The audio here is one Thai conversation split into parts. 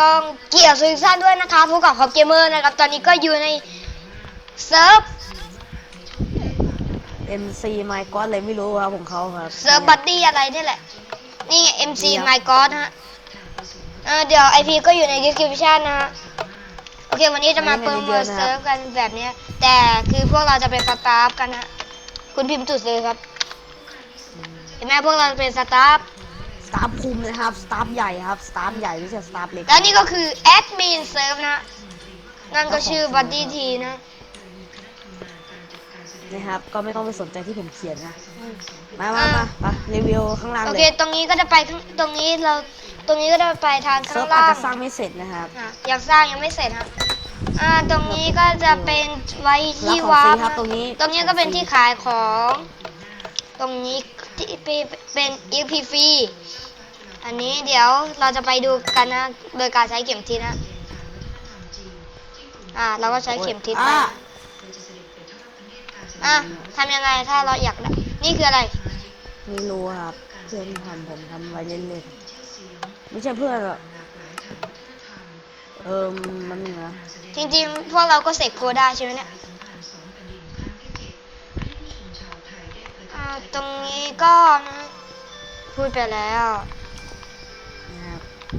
ต้องเกียรติสุขสันต์ด้วยนะคะพบกับคอมเกมเมอร์นะครับ ตอนนี้ก็อยู่ในเซิร์ฟ MC ไมค์ก็เลยไม่รู้ครับของเขาครับเซิร์ฟบัดดี้อะไรนี่แหละ นี่ MC เดี๋ยว My God ฮะเออเดี๋ยว IP ก็อยู่ใน description นะฮะ โอเค วันนี้จะมาเปิดเมิร์เซิร์ฟกันแบบเนี้ย แต่คือพวกเราจะเป็นสตาฟกันฮะ คุณพิมพ์จุดเลยครับเห็นไหมพวกเราเป็นสตาฟส ตาฟคุมนะครับ สตาฟใหญ่ครับ สตาฟใหญ่ไม่ใช่สตาฟเล็กแล้วนี่ก็คือแอดมินเซิร์ฟนะ นั่นก็ชื่อบัดดี้ทีนะ นะครับ ก็ไม่ต้องไปสนใจที่ผมเขียนนะอืมมามามาไปรีวิวข้างล่างโอเลเค ยตรงนี้ก็จะไปข้างตรงนี้เรา ตรงนี้ก็จะไปทางเซิข้าร์งฟอาจล่าง จะสร้างไม่เสร็จนะครับ อะอยากสร้างยังไม่เสร็จฮะอ่า ตรงนี้ก็จะเป็นไว้รับที่ของวาฟรีร์ปครับนะตรงนี้ ตรงนี้ก็เป็นที่ขายของ ตรงนี้ที่เป็นเป็น EP ฟรี อันนี้เดี๋ยวเราจะไปดูกันนะ โดยการใช้เข็มทิศนะ อ่าเราก็ใช้เข็มทิศไป อะอะทำยังไงถ้าเราอยากได้นี่คืออะไร ไม่รู้ครับเพื่อนทำผมทำไว้เล่นๆไม่ใช่เพื่อนหรอกเออมันเหนือจริงๆ พวกเราก็เสกโคดได้ใช่ไหมเนี่ยอ่าตรงนี้ก็นะพูดไปแล้วนะครับ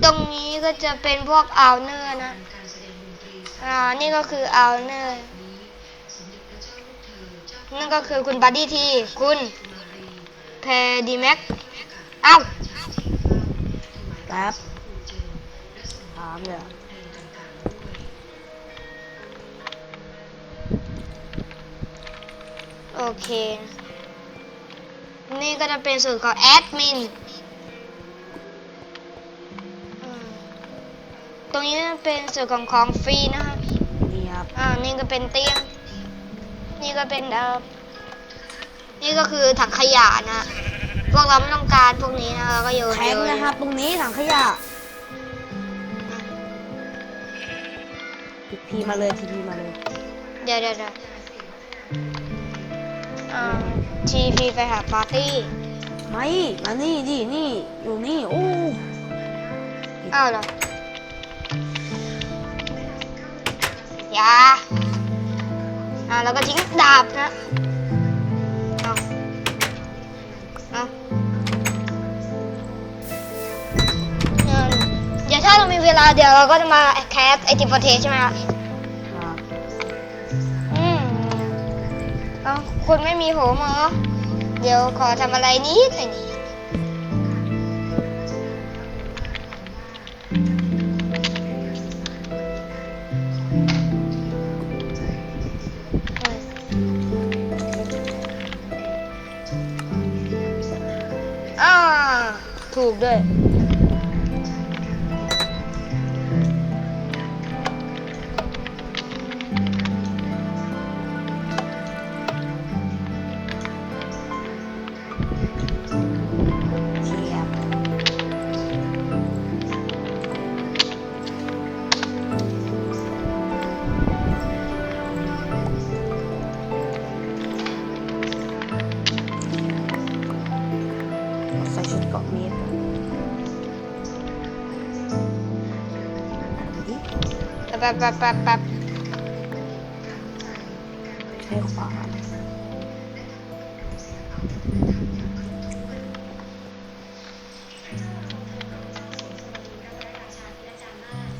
ตรงนี้ก็จะเป็นพวกอาวเนอร์นะ อ่า นี่ก็คืออาวเนอร์ นั่นก็คือคุณบัดดี้ที คุณเพดีแม็กเอ้าแป๊บถามเลยอะโอเค นี่ก็จะเป็นส่วนของแอดมิน รงนี้เป็นส่วนของของฟรีนะคะนี่ครับอ่านี่ก็เป็นเตียง นี่ก็เป็นเอ่อนี่ก็คือถังขยะนะ พวกเราไม่ต้องการพวกนี้นะเราก็โยนแทงโยนนะครับ ตรงนี้ถังขยะทีพีมาเลยทีพีมาเลยเดี๋ยวเดี๋ยวเดี๋ยวอ่าทีพีไปหาปาร์ตี้ไม่มานี่ดินี่อยู่นี่โอ้อ้าวเหรอ ยาอ่าแล้วก็ทิ้งดาบนะเอาเอาเดี๋ยวถ้าเรามีเวลาเดี๋ยวเราก็จะมาแคสไอติมโฟเทใช่ไหมครับอืมเอาคุณไม่มีหมเหรอ เดี๋ยวขอทำอะไรนิดหน่อย ถูกด้วยเชีย แป๊บแป๊บแป๊บแป๊บใช้ขวา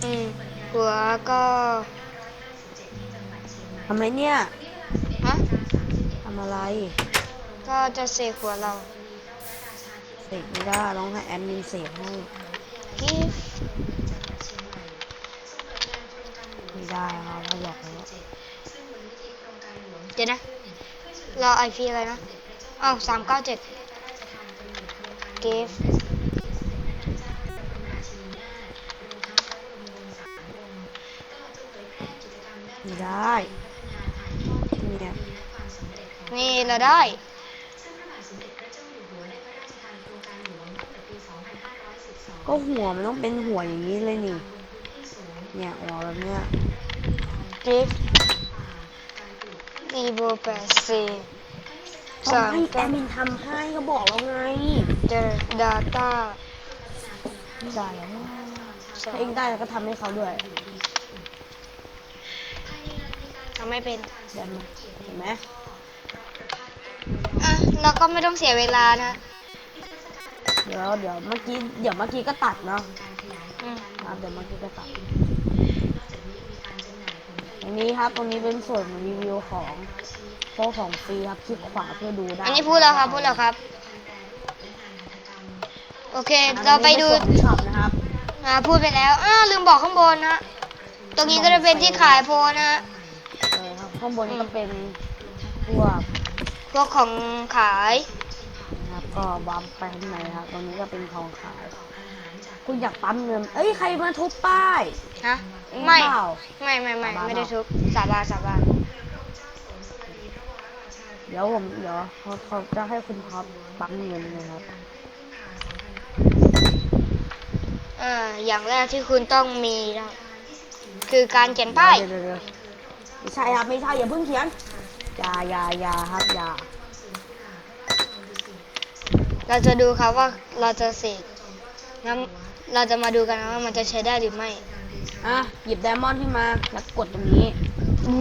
อืมหัวก็ทำไมเนี่ย ฮะทำอะไร ก็จะเสกหัวเรา เสกไม่ได้ต้องให้แอดมินเสกให้กิ ไม่ได้ครับเขาบอกแล้วเดี๋ยวนะรอไอพีอะไรนะอ้าวสามเก้าเจ็ดกิฟไม่ได้เนี่ยนี่เราได้ก็หัวมันต้องเป็นหัวอย่างนี้เลยนี่ เนี่ยหัวแบบเนี้ย ลิกรีโบแปดสี่สามแปดมินทำให้ก็บอกแล้วไงเจอดาต้าช่แล้วถ้าเองได้แล้วก็ทำให้เขาด้วยทำไม่เป็นเห็นไหมอะแล้ก็ไม่ต้องเสียเวลานะ เดี๋ยวเดี๋ยวเมื่อกี้เดี๋ยวเมื่อกี้ก็ตัดเนาะอะเดี๋ยวเมื่อกี้ก็ตัด อันนี้ครับตรงนี้เป็นส่วนรีวิวของโต๊ของฟรีครับคลิกขวาเพื่อดูได้อันนี้พูดแล้วครับพูดแล้วครับ โอเค เราไปดูช็อปนะครับอ่าพูดไปแล้วอ้าลืมบอกข้างบนนะ ตรงนี้ก็จะเป็นที่ขายโฟนะข้างบนก็เป็นพวกพวกของขายนะครับก็บังไปข้างในครับ ตรงนี้ก็เป็นของขาย คุณอยากปั๊มเงิน เอ้ยใครมาทุบป้าย ฮะไม่ไม่ไม่ไม่ไม่ได้ทุบสาบานสาบานเดี๋ยวผมเดี๋ยวเขาเขาจะให้คุณท็อปปั๊มเงินนะครับ เอออย่างแรกที่คุณต้องมีนะคือการเขียนป้ายไม่ใช่ครับไม่ใช่อย่าเพิ่งเขียนอย่าอย่าอย่าครับอย่าเราจะดูครับว่าเราจะเสกน้ำ เราจะมาดูกันว่ามันจะใช้ได้หรือไม่อะหยิบไดมอนด์ขึ้นมาแล้วกดตรงนี้โอู้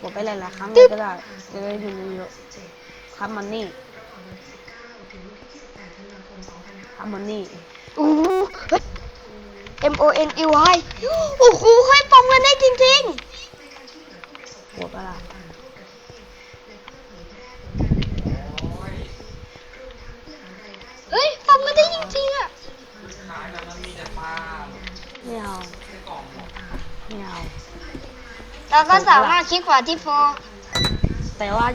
กดไปหลายๆครั้งเลยก็ได้จะได้ดูเยอะๆคับมันนี่ครับมันนี่โอู้ M O N U I โอ้โหเคยปองกันได้จริงๆ ก็สามารถคลิกขวาที่โฟร์แต่ว่า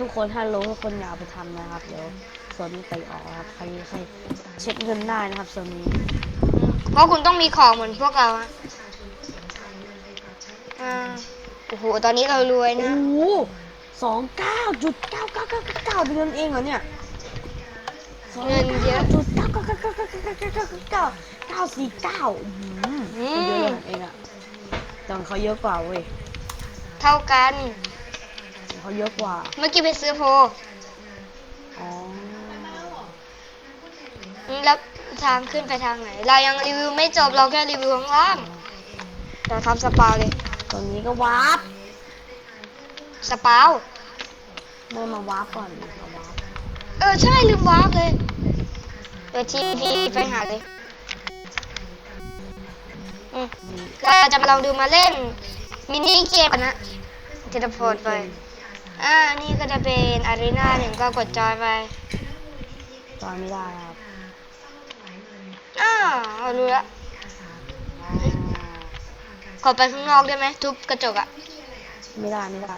ทุกคนถ้ารู้ทุกคนอย่าไปทำนะครับ เดี๋ยวส่วนนี้ไปออกครับใครใครเช็คเงินได้นะครับส่วนนี้เพราะคุณต้องมีของเหมือนพวกเราอะโอ้โหตอนนี้เรารวยนะ โอ้โหสองเก้าจุดเก้าเก้าเก้าเก้าเป็นเงินเองเหรอเนี่ยเงินเยอะจุดเก้าเก้าเก้าเก้าเก้าเก้าเก้าเก้าเก้าเก้าสี่เก้าอืมเยอะเองอะแต่งเขาเยอะกว่าเว้ย เท่ากัน เขาเยอะกว่า เมื่อกี้ไปซื้อโฟอ๋แล้วทางขึ้นไปทางไหน เรายังรีวิวไม่จบเราแค่รีวิวข้างล่างเราทำสปาเลย ตอนนี้ก็วาร์ปสปาวไม่มาวาร์ปก่อนเออ ใช่ลืมวาร์ปเลยเดี๋ยวทีพีไปหาเลยเราจะมาลองดูมาเล่น มินิเกมนะเทเลพอร์ตไป อ่า นี่ก็จะเป็นอารีนาหนึ่งก็กดจอยไป จอยไม่ได้ครับอ้าวรู้ละขอไปข้างนอกได้ไหมทุบกระจกอะไม่ได้ไม่ได้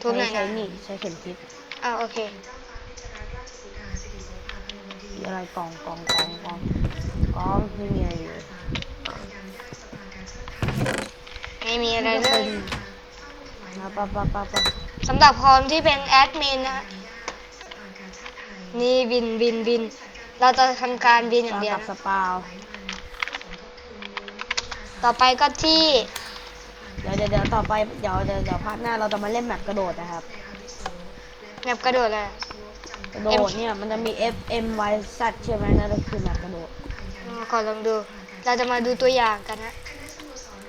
ทุบไหนใช้นี่ใช้เข็มทิศอ้าวโอเคอะไรกองกองกองกองกองไม่มีอะไรอย ไม่มีอะไรเลยมาปะปะปะปสำหรับคนที่เป็นแอดมินนะนี่บินบินบิน เราจะทำการบินอย่างเดียวสปาว ต่อไปก็ที่ เดี๋ยวเดี๋ยวเดี๋ยวต่อไปเดี๋ยวเดี๋ยวเดี๋ยวพาร์ทหน้าเราจะมาเล่นแมปกระโดดนะครับแมปกระโดดเลยกระโดดเนี่ยมันจะมี F M Y Z ใช่ไหมนั่นคือแมปกระโดดขอลองดู เราจะมาดูตัวอย่างกันนะ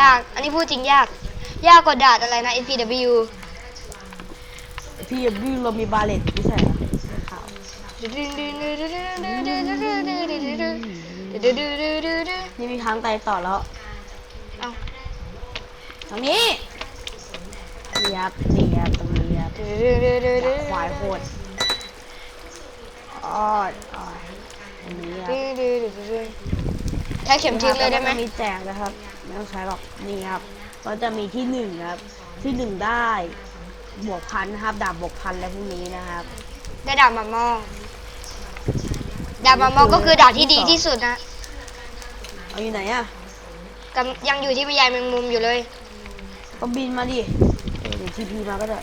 ยาก อันนี้พูดจริงยาก ยากกว่าดาดอะไรนะ NPW พี่เรามีบาเลตไม่ใช่เหรนี่มีทางไปต่อแล้วเอาตรงนี้เตียบเตียบตรงนี้คบควายโคตรออดออดอันนี้ครับแค่เข็มทิ้งเลยได้ไหมมีแจกนะครับ ไม่ต้องใช้หรอกนี่ครับ ก็จะมีที่หนึ่งครับ ที่หนึ่งได้บวกพันนะครับดาบบวกพันอะไรพวกนี้นะครับ ได้ดาบมามองดาบมามองก็คือดาบที่ดีที่สุดนะเอาอยู่ไหนอะกำยังอยู่ที่พญายแมงมุมอยู่เลย ก็บินมาดิเออเดี๋ยวทีพีมาก็ได้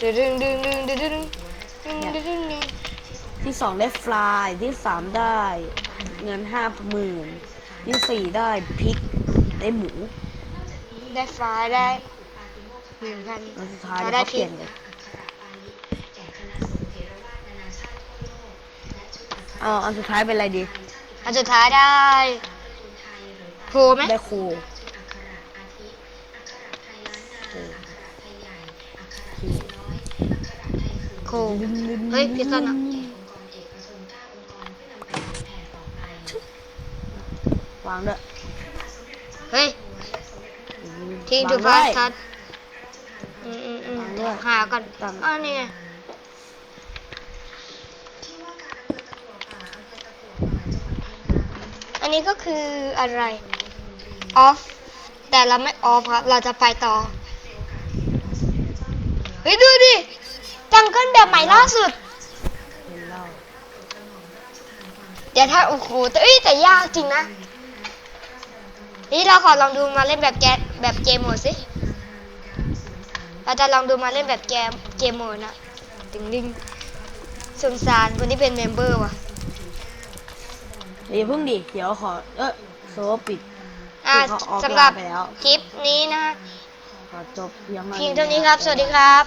ดึงดึงดึงดึงดึงดึงดึงดึงดึงดึงที่สองได้ฟลายที่สามได้ เงินห้าหมื่น ที่สี่ได้พริกได้หมูได้ฟ้าได้หนึ่งพันแล้วสุดท้ายเราเดี๋ยวได้เขาพเปริลี่กยนกันเอาอันสุดท้ายเป็นอะไรดี อันสุดท้ายได้โพไหมได้โคเออโคเฮ้ยพิซซ่าอะางด้วยเฮ้ยอืมทิ้งวาถูกด้พาวยสทัดอืมอืมอืมวางด้วยหาก่อนตั้งอ๋อนี่ไงอันนี้ก็คืออะไรออฟแต่เราไม่ออฟครับ เราจะไปต่อ เฮ้ย ดูดิจังเกิลแบบใหม่ล่าสุดเห็นแล้วเดี๋ยวถ้าโอ้โหแต่เอ้ยแต่ยากจริงนะ นี่เราขอลองดูมาเล่นแบบแกสแบบเกมโหมดสิเราจะลองดูมาเล่นแบบเกมเกมโหมดนะดึงดึงสงสารคนที่เป็นเมมเบอร์ว่ะเดี๋ยวเพิ่งดิ เดี๋ยวขอ เออโซฟปิดอะเขาออฟสำหรับไลน์ไปแล้วคลิปนี้นะขอจบเพียงเพียงเท่านี้ครับ สวัสดีครับ